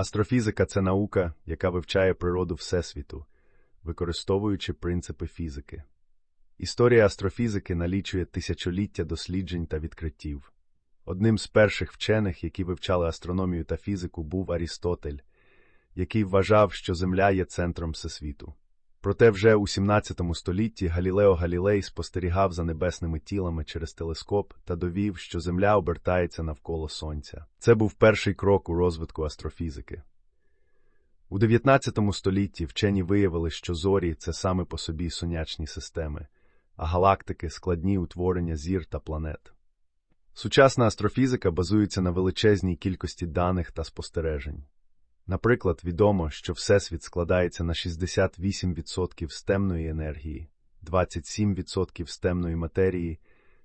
Астрофізика це наука, яка вивчає природу Всесвіту, використовуючи принципи фізики. Історія астрофізики налічує тисячоліття досліджень та відкриттів. Одним з перших вчених, які вивчали астрономію та фізику, був Арістотель, який вважав, що Земля є центром Всесвіту. Проте вже у 17 столітті Галілео Галілей спостерігав за небесними тілами через телескоп та довів, що Земля обертається навколо Сонця. Це був перший крок у розвитку астрофізики. У 19 столітті вчені виявили, що зорі це саме по собі сонячні системи, а галактики складні утворення зір та планет. Сучасна астрофізика базується на величезній кількості даних та спостережень. Наприклад, відомо, що Всесвіт складається на 68% з темної енергії, 27% з темної матерії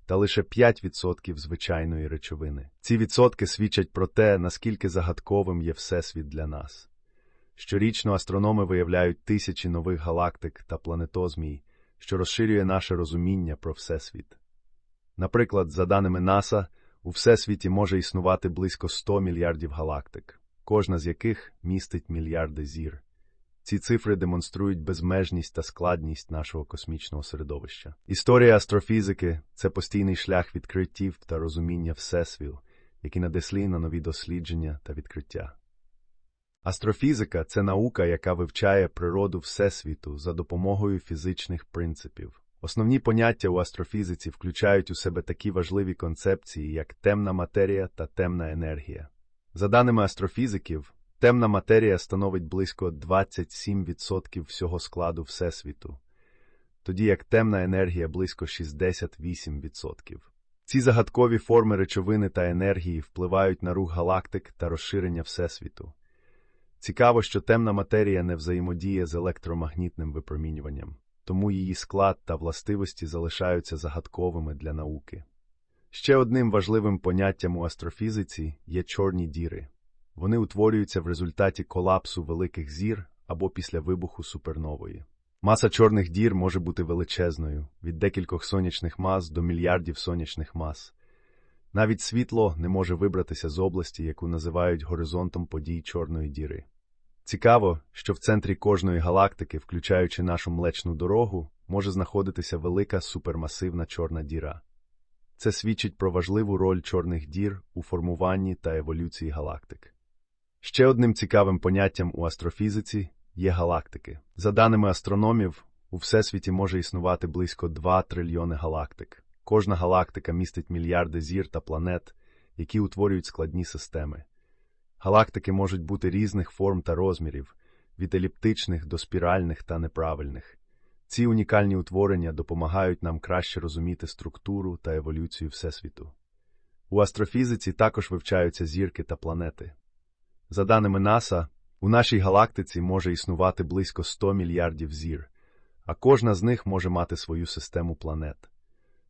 та лише 5% звичайної речовини. Ці відсотки свідчать про те, наскільки загадковим є Всесвіт для нас. Щорічно астрономи виявляють тисячі нових галактик та планетозмій, що розширює наше розуміння про Всесвіт. Наприклад, за даними НАСА, у Всесвіті може існувати близько 100 мільярдів галактик кожна з яких містить мільярди зір. Ці цифри демонструють безмежність та складність нашого космічного середовища. Історія астрофізики це постійний шлях відкриттів та розуміння Всесвіл, які надеслі на нові дослідження та відкриття. Астрофізика це наука, яка вивчає природу Всесвіту за допомогою фізичних принципів. Основні поняття у астрофізиці включають у себе такі важливі концепції, як темна матерія та темна енергія. За даними астрофізиків, темна матерія становить близько 27% всього складу Всесвіту, тоді як темна енергія близько 68%. Ці загадкові форми речовини та енергії впливають на рух галактик та розширення Всесвіту. Цікаво, що темна матерія не взаємодіє з електромагнітним випромінюванням, тому її склад та властивості залишаються загадковими для науки. Ще одним важливим поняттям у астрофізиці є чорні діри. Вони утворюються в результаті колапсу великих зір або після вибуху супернової. Маса чорних дір може бути величезною від декількох сонячних мас до мільярдів сонячних мас. Навіть світло не може вибратися з області, яку називають горизонтом подій Чорної діри. Цікаво, що в центрі кожної галактики, включаючи нашу млечну дорогу, може знаходитися велика супермасивна чорна діра. Це свідчить про важливу роль чорних дір у формуванні та еволюції галактик. Ще одним цікавим поняттям у астрофізиці є галактики. За даними астрономів, у Всесвіті може існувати близько 2 трильйони галактик. Кожна галактика містить мільярди зір та планет, які утворюють складні системи. Галактики можуть бути різних форм та розмірів, від еліптичних до спіральних та неправильних. Ці унікальні утворення допомагають нам краще розуміти структуру та еволюцію Всесвіту. У астрофізиці також вивчаються зірки та планети. За даними НАСА, у нашій галактиці може існувати близько 100 мільярдів зір, а кожна з них може мати свою систему планет.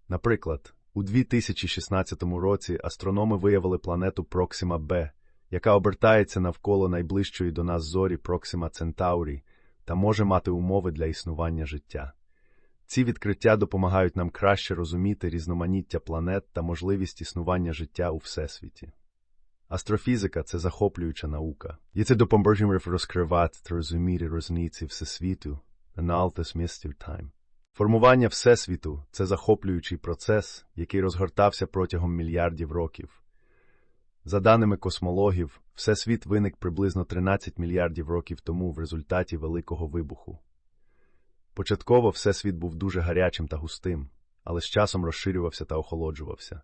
Наприклад, у 2016 році астрономи виявили планету Проксима Б, яка обертається навколо найближчої до нас зорі Проксима Центаурі та може мати умови для існування життя. Ці відкриття допомагають нам краще розуміти різноманіття планет та можливість існування життя у Всесвіті. Астрофізика це захоплююча наука, і це допоможе розкривати та розуміти різниці Всесвіту містів тайм. Формування Всесвіту це захоплюючий процес, який розгортався протягом мільярдів років. За даними космологів, Всесвіт виник приблизно 13 мільярдів років тому в результаті Великого вибуху. Початково Всесвіт був дуже гарячим та густим, але з часом розширювався та охолоджувався.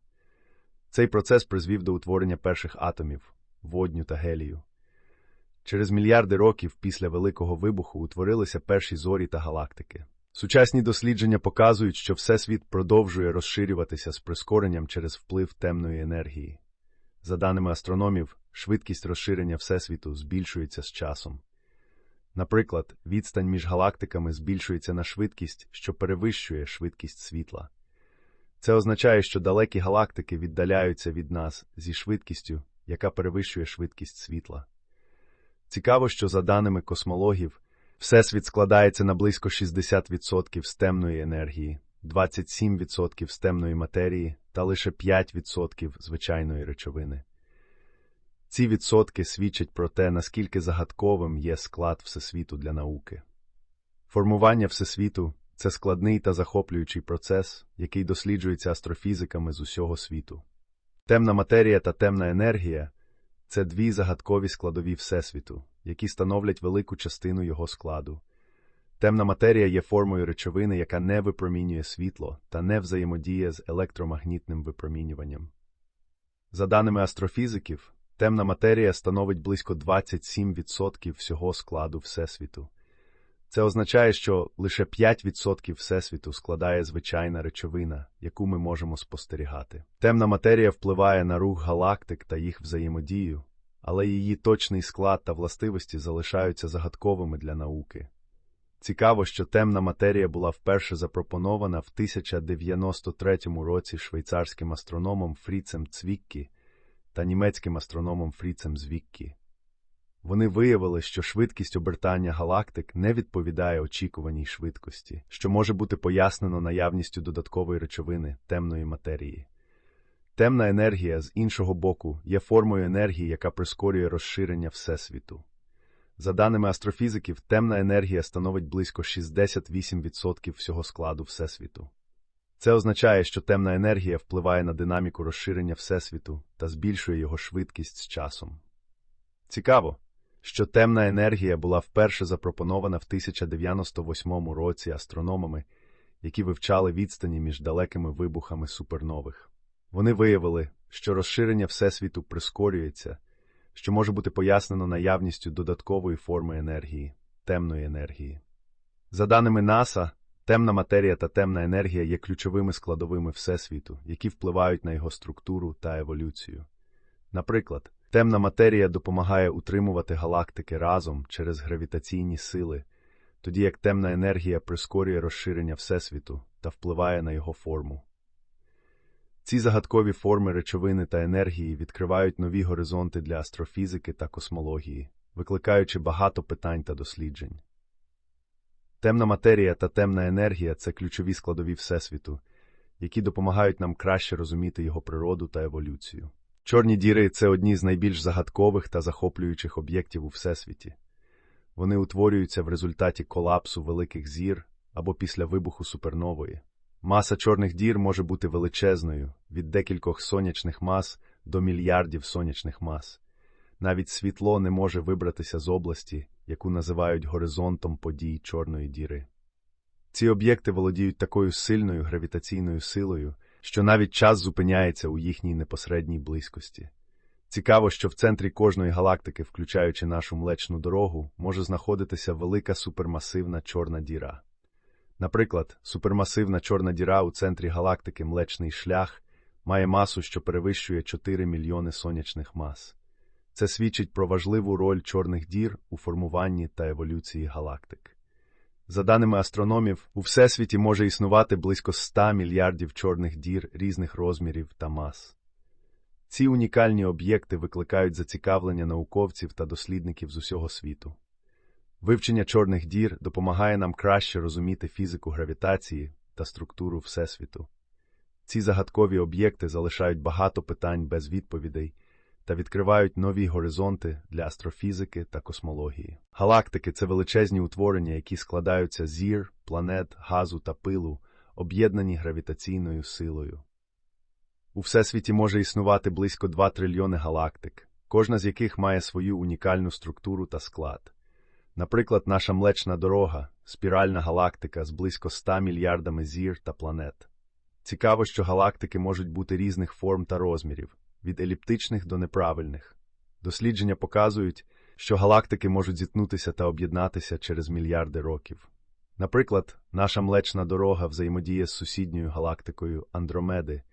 Цей процес призвів до утворення перших атомів водню та гелію. Через мільярди років після Великого вибуху утворилися перші зорі та галактики. Сучасні дослідження показують, що Всесвіт продовжує розширюватися з прискоренням через вплив темної енергії. За даними астрономів, швидкість розширення Всесвіту збільшується з часом. Наприклад, відстань між галактиками збільшується на швидкість, що перевищує швидкість світла. Це означає, що далекі галактики віддаляються від нас зі швидкістю, яка перевищує швидкість світла. Цікаво, що за даними космологів, Всесвіт складається на близько 60% з темної енергії, 27% з темної матерії та лише 5% звичайної речовини. Ці відсотки свідчать про те, наскільки загадковим є склад Всесвіту для науки. Формування Всесвіту це складний та захоплюючий процес, який досліджується астрофізиками з усього світу. Темна матерія та темна енергія це дві загадкові складові Всесвіту, які становлять велику частину його складу. Темна матерія є формою речовини, яка не випромінює світло та не взаємодіє з електромагнітним випромінюванням. За даними астрофізиків, темна матерія становить близько 27% всього складу Всесвіту. Це означає, що лише 5% Всесвіту складає звичайна речовина, яку ми можемо спостерігати. Темна матерія впливає на рух галактик та їх взаємодію, але її точний склад та властивості залишаються загадковими для науки. Цікаво, що темна матерія була вперше запропонована в 1093 році швейцарським астрономом Фріцем Цвіккі та німецьким астрономом Фріцем Звіккі. Вони виявили, що швидкість обертання галактик не відповідає очікуваній швидкості, що може бути пояснено наявністю додаткової речовини темної матерії. Темна енергія, з іншого боку, є формою енергії, яка прискорює розширення Всесвіту. За даними астрофізиків, темна енергія становить близько 68% всього складу Всесвіту. Це означає, що темна енергія впливає на динаміку розширення Всесвіту та збільшує його швидкість з часом. Цікаво, що темна енергія була вперше запропонована в 1098 році астрономами, які вивчали відстані між далекими вибухами супернових. Вони виявили, що розширення Всесвіту прискорюється, що може бути пояснено наявністю додаткової форми енергії, темної енергії. За даними НАСА, темна матерія та темна енергія є ключовими складовими Всесвіту, які впливають на його структуру та еволюцію. Наприклад, темна матерія допомагає утримувати галактики разом через гравітаційні сили, тоді як темна енергія прискорює розширення Всесвіту та впливає на його форму. Ці загадкові форми речовини та енергії відкривають нові горизонти для астрофізики та космології, викликаючи багато питань та досліджень. Темна матерія та темна енергія це ключові складові Всесвіту, які допомагають нам краще розуміти його природу та еволюцію. Чорні діри це одні з найбільш загадкових та захоплюючих об'єктів у Всесвіті. Вони утворюються в результаті колапсу великих зір або після вибуху супернової. Маса чорних дір може бути величезною від декількох сонячних мас до мільярдів сонячних мас. Навіть світло не може вибратися з області, яку називають горизонтом подій Чорної діри. Ці об'єкти володіють такою сильною гравітаційною силою, що навіть час зупиняється у їхній непосередній близькості. Цікаво, що в центрі кожної галактики, включаючи нашу млечну дорогу, може знаходитися велика супермасивна чорна діра. Наприклад, супермасивна чорна діра у центрі галактики Млечний шлях має масу, що перевищує 4 мільйони сонячних мас. Це свідчить про важливу роль чорних дір у формуванні та еволюції галактик. За даними астрономів, у Всесвіті може існувати близько 100 мільярдів чорних дір різних розмірів та мас. Ці унікальні об'єкти викликають зацікавлення науковців та дослідників з усього світу. Вивчення чорних дір допомагає нам краще розуміти фізику гравітації та структуру Всесвіту. Ці загадкові об'єкти залишають багато питань без відповідей та відкривають нові горизонти для астрофізики та космології. Галактики це величезні утворення, які складаються зір, планет, газу та пилу, об'єднані гравітаційною силою. У Всесвіті може існувати близько 2 трильйони галактик, кожна з яких має свою унікальну структуру та склад. Наприклад, наша Млечна дорога, спіральна галактика з близько 100 мільярдами зір та планет. Цікаво, що галактики можуть бути різних форм та розмірів, від еліптичних до неправильних. Дослідження показують, що галактики можуть зіткнутися та об'єднатися через мільярди років. Наприклад, наша Млечна дорога взаємодіє з сусідньою галактикою Андромеди,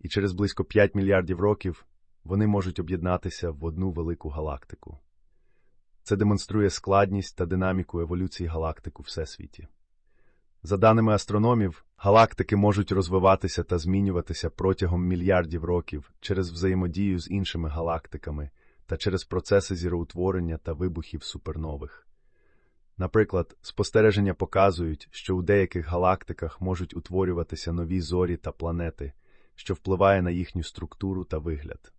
і через близько 5 мільярдів років вони можуть об'єднатися в одну велику галактику. Це демонструє складність та динаміку еволюції галактик у Всесвіті. За даними астрономів, галактики можуть розвиватися та змінюватися протягом мільярдів років через взаємодію з іншими галактиками та через процеси зіроутворення та вибухів супернових. Наприклад, спостереження показують, що у деяких галактиках можуть утворюватися нові зорі та планети, що впливає на їхню структуру та вигляд.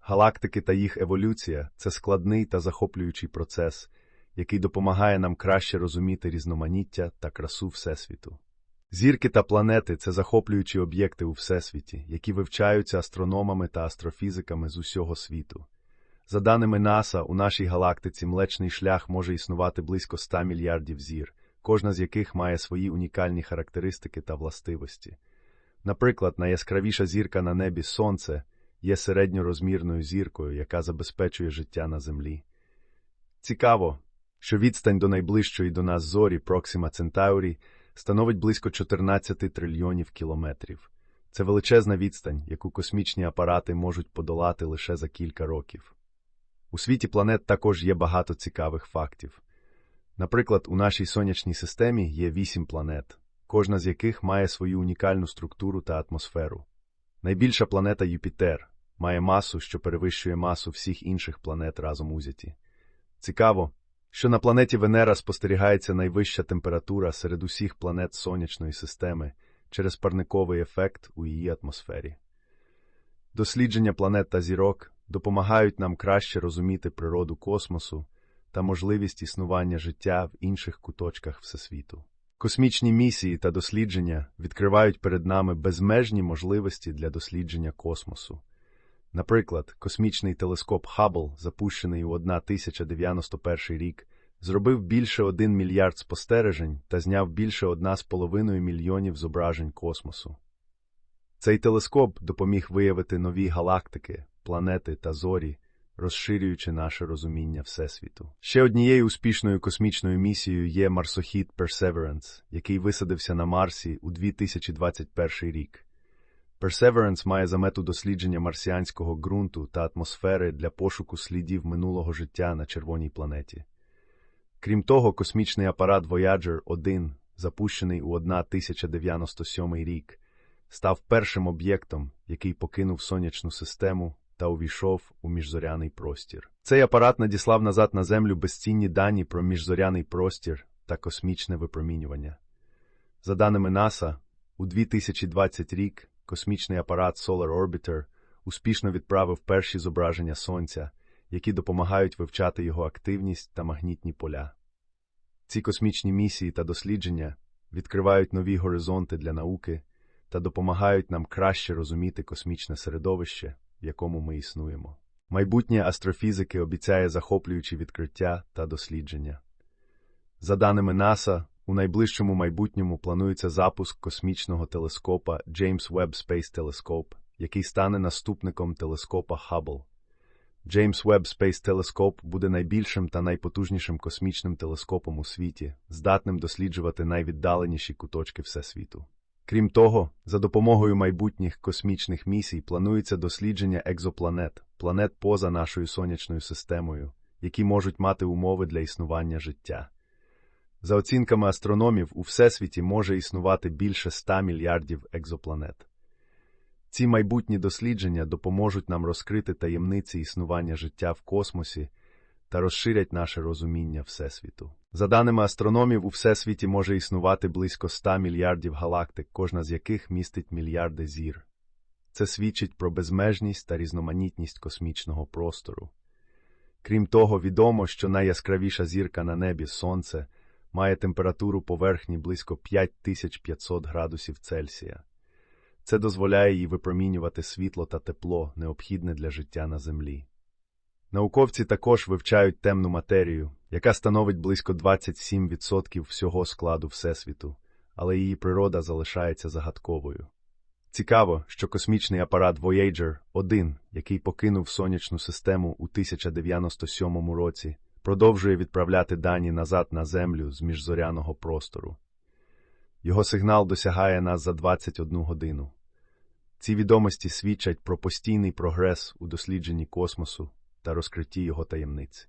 Галактики та їх еволюція це складний та захоплюючий процес, який допомагає нам краще розуміти різноманіття та красу Всесвіту. Зірки та планети це захоплюючі об'єкти у Всесвіті, які вивчаються астрономами та астрофізиками з усього світу. За даними НАСА, у нашій галактиці Млечний шлях може існувати близько 100 мільярдів зір, кожна з яких має свої унікальні характеристики та властивості. Наприклад, найяскравіша зірка на небі Сонце є середньорозмірною зіркою, яка забезпечує життя на Землі. Цікаво, що відстань до найближчої до нас зорі Проксима Центаурі становить близько 14 трильйонів кілометрів. Це величезна відстань, яку космічні апарати можуть подолати лише за кілька років. У світі планет також є багато цікавих фактів. Наприклад, у нашій сонячній системі є вісім планет, кожна з яких має свою унікальну структуру та атмосферу. Найбільша планета Юпітер має масу, що перевищує масу всіх інших планет разом узяті. Цікаво, що на планеті Венера спостерігається найвища температура серед усіх планет сонячної системи через парниковий ефект у її атмосфері. Дослідження планет та зірок допомагають нам краще розуміти природу космосу та можливість існування життя в інших куточках Всесвіту. Космічні місії та дослідження відкривають перед нами безмежні можливості для дослідження космосу. Наприклад, космічний телескоп Хаббл, запущений у 1091 рік, зробив більше 1 мільярд спостережень та зняв більше 1,5 мільйонів зображень космосу. Цей телескоп допоміг виявити нові галактики, планети та зорі, розширюючи наше розуміння Всесвіту. Ще однією успішною космічною місією є марсохід Perseverance, який висадився на Марсі у 2021 рік. Perseverance має за мету дослідження марсіанського ґрунту та атмосфери для пошуку слідів минулого життя на червоній планеті. Крім того, космічний апарат Voyager 1, запущений у 1097 рік, став першим об'єктом, який покинув сонячну систему та увійшов у міжзоряний простір. Цей апарат надіслав назад на Землю безцінні дані про міжзоряний простір та космічне випромінювання. За даними НАСА, у 2020 рік космічний апарат Solar Orbiter успішно відправив перші зображення Сонця, які допомагають вивчати його активність та магнітні поля. Ці космічні місії та дослідження відкривають нові горизонти для науки та допомагають нам краще розуміти космічне середовище, в якому ми існуємо. Майбутнє астрофізики обіцяє захоплюючі відкриття та дослідження. За даними НАСА, у найближчому майбутньому планується запуск космічного телескопа James Webb Space Telescope, який стане наступником телескопа Хаббл. James Webb Space Telescope буде найбільшим та найпотужнішим космічним телескопом у світі, здатним досліджувати найвіддаленіші куточки Всесвіту. Крім того, за допомогою майбутніх космічних місій планується дослідження екзопланет, планет поза нашою сонячною системою, які можуть мати умови для існування життя. За оцінками астрономів, у Всесвіті може існувати більше 100 мільярдів екзопланет. Ці майбутні дослідження допоможуть нам розкрити таємниці існування життя в космосі та розширять наше розуміння Всесвіту. За даними астрономів, у Всесвіті може існувати близько 100 мільярдів галактик, кожна з яких містить мільярди зір. Це свідчить про безмежність та різноманітність космічного простору. Крім того, відомо, що найяскравіша зірка на небі Сонце має температуру поверхні близько 5500 градусів Цельсія. Це дозволяє їй випромінювати світло та тепло, необхідне для життя на Землі. Науковці також вивчають темну матерію, яка становить близько 27% всього складу Всесвіту, але її природа залишається загадковою. Цікаво, що космічний апарат Voyager 1, який покинув сонячну систему у 1097 році, продовжує відправляти дані назад на Землю з міжзоряного простору. Його сигнал досягає нас за 21 годину. Ці відомості свідчать про постійний прогрес у дослідженні космосу та розкритті його таємниць.